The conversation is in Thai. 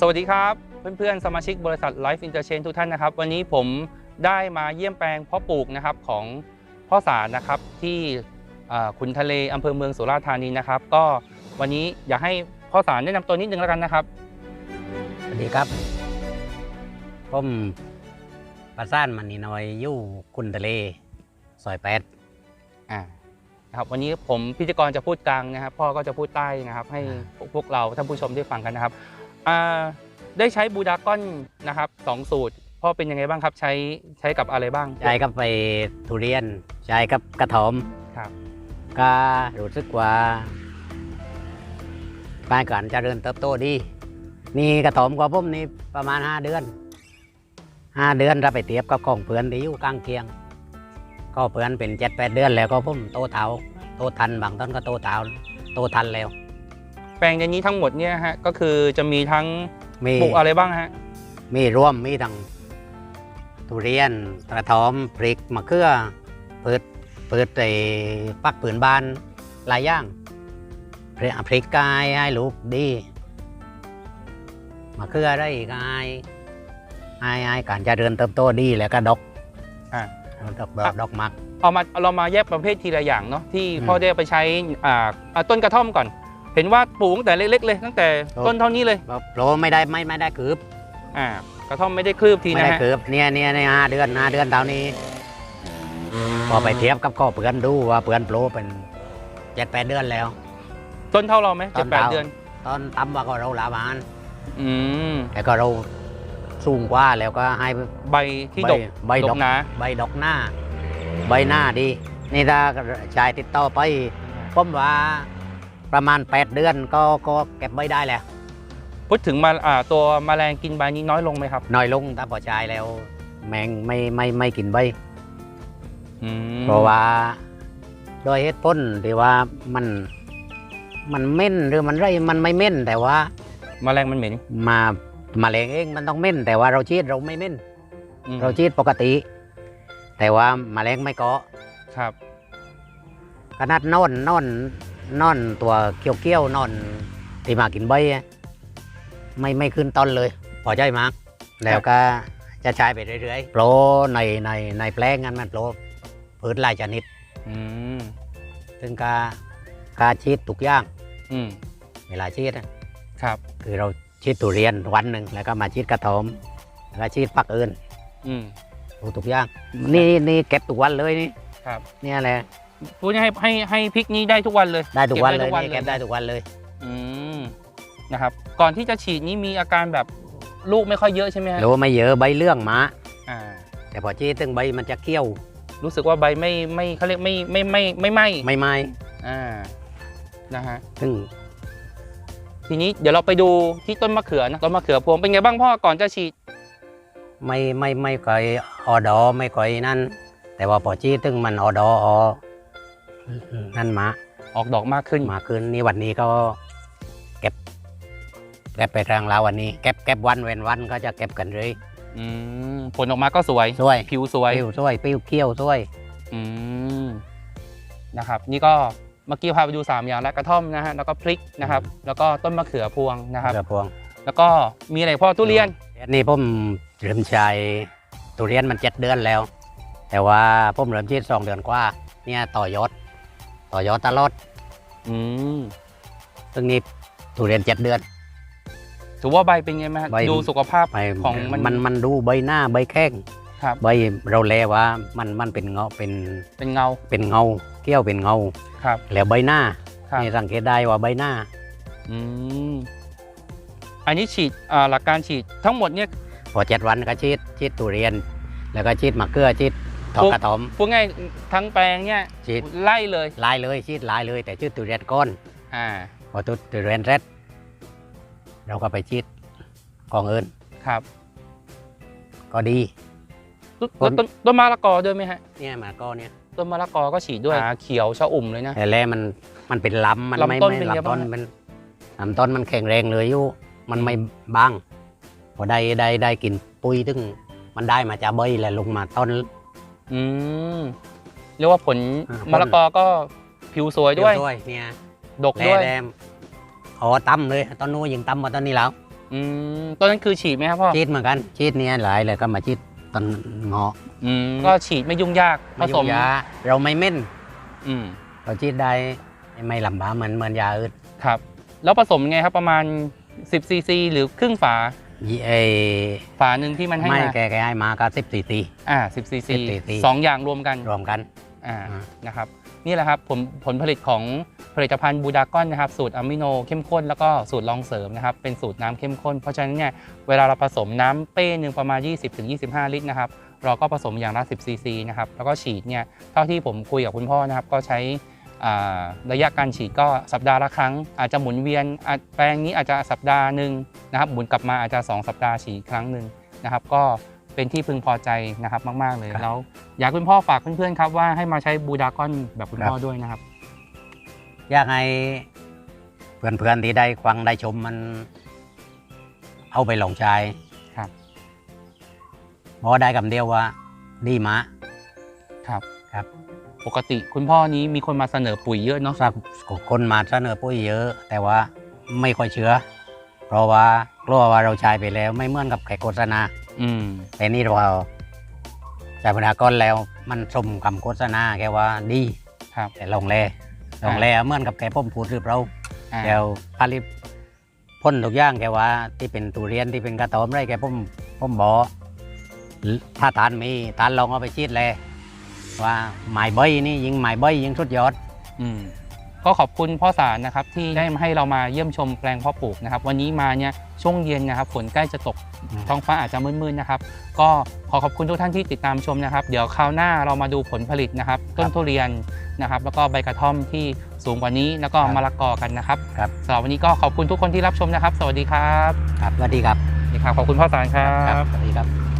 สวัสดีครับ เพื่อนๆ สมาชิกบริษัท Life Interchange ทุกท่านนะครับ วันนี้ผมได้มาเยี่ยมแปลงเพาะปลูกนะครับของพ่อสารนะครับที่เอ่อขุนทะเลอำเภอเมืองสุราษฎร์ธานีนะครับ ก็วันนี้อยากให้พ่อสารแนะนำตัวนิดนึงแล้วกันนะครับสวัสดีครับ ผมประสานมันนี่น้อยอยู่คุณทะเลซอยแปดอ่านะครับวันนี้ผมพิธีกรจะพูดกลางนะครับ พ่อก็จะพูดใต้นะครับ ให้พวกพวกเราท่านผู้ชมได้ฟังกันนะครับอ่า ได้ใช้บูดากอนนะครับสองสูตรพ่อเป็นยังไงบ้างครับใช้ใช้กับอะไรบ้างใช้กับไปทุเรียน ใช้กับกระถอมครับก็รู้สึกว่าการการเจริญเติบโตดี นี่กระถอมกับผมนี่ประมาณ 5 เดือน 5 เดือนถ้าไปเทียบกับของเพื่อนที่อยู่กลางเคียง ก็เพื่อนเป็นเจ็ดแปดเดือนแล้วก็ผมโตเท่าโตทันบางต้นก็โตเท่าโตทันแล้ว แปลงในนี้ทั้งหมดเนี่ยฮะก็คือจะมีทั้งมีปลูกอะไรบ้างฮะมีร่วมมีทั้งทุเรียนกระถอมพริกมะเขือเปิดเปิดไอ้ปักผืนบานหลายอย่างพริกพริกกายให้ลูกดีมะเขือได้กายให้ให้การเจริญเติบโตดีแล้วก็ดอกอ่าดอกดอกดอกมักเอามาเรามาแยกประเภททีละอย่างเนาะที่อืมพ่อได้ไปใช้อ่าอ่าต้นกระท่อมก่อน เห็นว่าปลูกตั้งแต่เล็ก ๆ เลย ตั้งแต่ครับต้นเท่านี้เลยโปรไม่ได้ไม่ไม่ได้คืบอ่ากระท่อมไม่ได้คลืบทีไม่นะได้ฮะคืบเนี่ยเนี่ยในห้าเดือนห้าเดือนเท่านี้พอไปเทียบกับข้อเปือนดูว่าเปือนโปรเป็นเจ็ดแปดเดือนแล้ว ต้นเท่าเราไหมต้เจ็ดนแปดเท่าเดือนตอนต่ำกว่าก็เราลาวานอืมแต่ก็เราสูงกว่าแล้วก็ให้ใบที่ดกใบดดกกหนาใบดอกหน้า ใบหน้าดี นี่ถ้าชายติดต่อไปผมว่า ประมาณ 8 เดือนก็ก็เก็บใบได้แล้ว พูดถึงมาอ่าตัวแมลงกินใบนี้น้อยลงไหมครับน้อยลงถ้าพอชายแล้ว แมงไม่ไม่ไม่กินใบ อืมเพราะว่าโดยเหตุผลที่ว่ามันมันเม่นหรือมันไรมันไม่เม่นแต่ว่าแมลงมันเหม็นมามาเลงเองมันต้องเม่นแต่ว่าเราชีดเราไม่เม่นอืมเราชีดปกติ แต่ว่ามาแมลงไม่เกาะครับขนาดนอนนอน นอนตัวเกี้ยวเกี้ยวๆนอนที่มากินใบอะไม่ไม่ขึ้นต้นเลย พอใจมาก แล้วก็จะใช้ไปเรื่อยๆโปรในในในแปลงนั้นมันโปรพืชหลายชนิดอืมซึ่งกาการชีดทุกอย่างอืมเวลาชีดอะครับ คือเราชีดทุเรียนวันหนึ่งแล้วก็มาชีดกระถอมแล้วก็ชีดปักอื่นอืมทุกทุกอย่าง นี่นี่เก็บทุกวันเลยนี่ครับ เนี่ยแหละ พูดให้ให้ให้พริกนี้ได้ทุกวันเลยได้ทุกวันเลยก็บนี่เก็บได้ทุกวันเลยอืมนะครับ ก่อนที่จะฉีดนี้มีอาการแบบลูกไม่ค่อยเยอะใช่ไหมฮะรู้ไม่เยอะใบเรื่องมาอ่าแต่พอชีดตึงใบมันจะเกี้ยว รู้สึกว่าใบไม่ไม่เขาเรียกไม่ไม่ไม่ไม่ไหมไม่ไหม้อ่านะฮะซึ่งทีนี้เดี๋ยวเราไปดูที่ต้นมะเขือนะต้นมะเขือพวงเป็นไงบ้างพ่อก่อนจะฉีด ไม่ไม่ไม่ก่อยออดอไม่ก่อยนั่น แต่ว่าพอชีดตึงมันออดออ นั่นมาออกดอกมากขึ้นมาคืนนี้วันนี้ก็เก็บ เก็บไปทางลาววันนี้ เก็บเก็บวันเว้นวันก็จะเก็บกันเลยอืมผลออกมาก็สวยสวยผิวสวยปิ้วสวยปิ้วเขี้ยวสวยอืมนะครับ นี่ก็เมื่อกี้พาไปดู 3 อย่างแล้วกระท่อมนะฮะแล้วก็พริกนะครับ แล้วก็ต้นมะเขือพวงนะครับกระพวง แล้วก็มีอะไรพ่อทุเรียนนี่ผมเริ่มใช้ทุเรียนมันเจ็ดเดือนแล้ว แต่ว่าผมเริ่มชีดสองเดือนกว่า เนี่ยต่อยอด ต่อยอดตลอดอืมซึ่งนี่ทุเรียนเจ็ดเดือน ถือว่าใบเป็นไงไหมฮะใบ ดูสุขภาพไปของมันมันมันดูใบหน้าใบแข้งครับ ใบเราแลว่ามันมันเป็นเงาเป็นเป็นเงาเป็นเงาเกี้ยวเป็นเงาครับแล้วใบหน้าครับนี่สังเกตได้ว่าใบหน้า อืมอันนี้ฉีดอ่าหลักการฉีดทั้งหมดเนี่ยพอเจ็ดวันก็ชีดชีดทุเรียน แล้วก็ชีดมะเขือชีด ทอกปุ๊บกระถอมพูดง่ายทั้งแปลงเนี่ยชีดไล่เลยลายเลยชีดลายเลย แต่ชีดทุเรียนก้อนอ่าพอทุเรียนเร็ดเราก็ไปชีดกองเอินครับ ก็ดีต้นต้นต้นต้นมะละกอด้วยไหมฮะเนี่ยมะก็เนี่ยต้นมะละกอก็ฉีดด้วยขาเขียวชะอุ่มเลยนะแต่แลมันมันเป็นลำมันไม่ลำต้นไม่เป็นไงลำต้นบ้างมันลำต้นมันแข็งแรงเลยอยู่มันไม่บางพอได้ได้ได้กินปุ๋ยถึงมันได้มาจากใบแล้วลงมาต้น อืมเรียกว่าผลอ่าผลมะละกอก็ผิวสวยด้วย ด้วยเนี่ยดกแร่ด้วย แดมอ๋อตั้มเลย ตอนนู้นยิงตั้มมาตอนนี้แล้วออืมต้นนั้นคือฉีดไหมครับพ่อ ชีดเหมือนกันชีดเนี้ยหลายเลยก็มาชีดต้นเงาะอืม ก็ฉีดไม่ยุ่งยากผไม่สยุ่มงยาเราไม่เม่นอืม เราชีดได้ไม่ลำบากเหมือนเหมือนยาอื่น ครับ แล้วผสมยังไงครับประมาณ 10ซีซีหรือครึ่งฝา ยี่เอฝาหนึ่งที่มันให้ไม่มาแกแกให้มาก็สิบสี่ตีอ่า10ซีซี10 cc สองอย่างรวมกันรวมกันอ่าอ่านะครับนี่แหละครับผลผลผลิตของผลิตภัณฑ์บูดากอนนะครับสูตรอะมิโนเข้มข้นแล้วก็สูตรรองเสริมนะครับเป็นสูตรน้ำเข้มข้น เพราะฉะนั้นเนี่ยเวลาเราผสมน้ำเป้หนึ่งประมาณ 20-25 ลิตรนะครับเราก็ผสมอย่างละ10ซีซีนะครับแล้วก็ฉีดเนี่ยเท่าที่ผมคุยกับคุณพ่อนะครับก็ใช้อ่า ระยะการฉีดก็สัปดาห์ละครั้ง อาจจะหมุนเวียนอาจแปลงนี้อาจจะสัปดาห์หนึ่งนะครับหมุนกลับมาอาจจะ 2 สัปดาห์ฉีดครั้งหนึ่งนะครับ ก็เป็นที่พึงพอใจนะครับมาก ๆ เลยครับแล้วอยากให้คุณพ่อฝากเพื่อนๆครับว่าให้มาใช้บูดากอนแบบคุณพ่อด้วยนะครับ อยากให้เพื่อนๆที่ได้ฟังได้ชมมันเอาไปลองใช้ครับเพราะได้คำเดียวว่าดีมะครับครับ ปกติคุณพ่อนี้มีคนมาเสนอปุ๋ยเยอะเนาะสักคนมาเสนอปุ๋ยเยอะ แต่ว่าไม่ค่อยเชื่อ เพราะว่ากลัวว่าเราใช้ไปแล้วไม่เหมือนกับแขกโฆษณา อืมแต่นี่เราใช้พนากรแล้วมันสมคำโฆษณาแค่ว่าดีครับ แต่ลองแลลองแลเหมือนกับแกพ่มพูดหรือเปล่าอ่าแล้วผลิตพ่นทุกอย่างแกว่า ที่เป็นตุเรียนที่เป็นกระตอมไรแกพ่มพ่มบอกถ้าทานมีทานลองเอาไปชีดเลย ว่าหมายใบนี่ยิงหมายใบยิงสุดยอดอืมก็ขอบคุณพ่อสารนะครับที่ได้มาให้เรามาเยี่ยมชมแปลงเพ่อปลูกนะครับ วันนี้มาเนี่ยช่วงเย็นนะครับฝนใกล้จะตกอืมท้องฟ้าอาจจะมืดๆนะครับ ก็ขอขอบคุณทุกท่านที่ติดตามชมนะครับ เดี๋ยวคราวหน้าเรามาดูผลผลิตนะครับ ต้นทุเรียนนะครับ แล้วก็ใบกระท่อมที่สูงกว่านี้แล้วก็มะละกอกันนะครับครับสำหรับวันนี้ก็ขอบคุณทุกคนที่รับชมนะครับ สวัสดีครับครับสวัสดีครับสวัสดีครับขอบคุณพ่อสารครัครับบสวัสดีครับ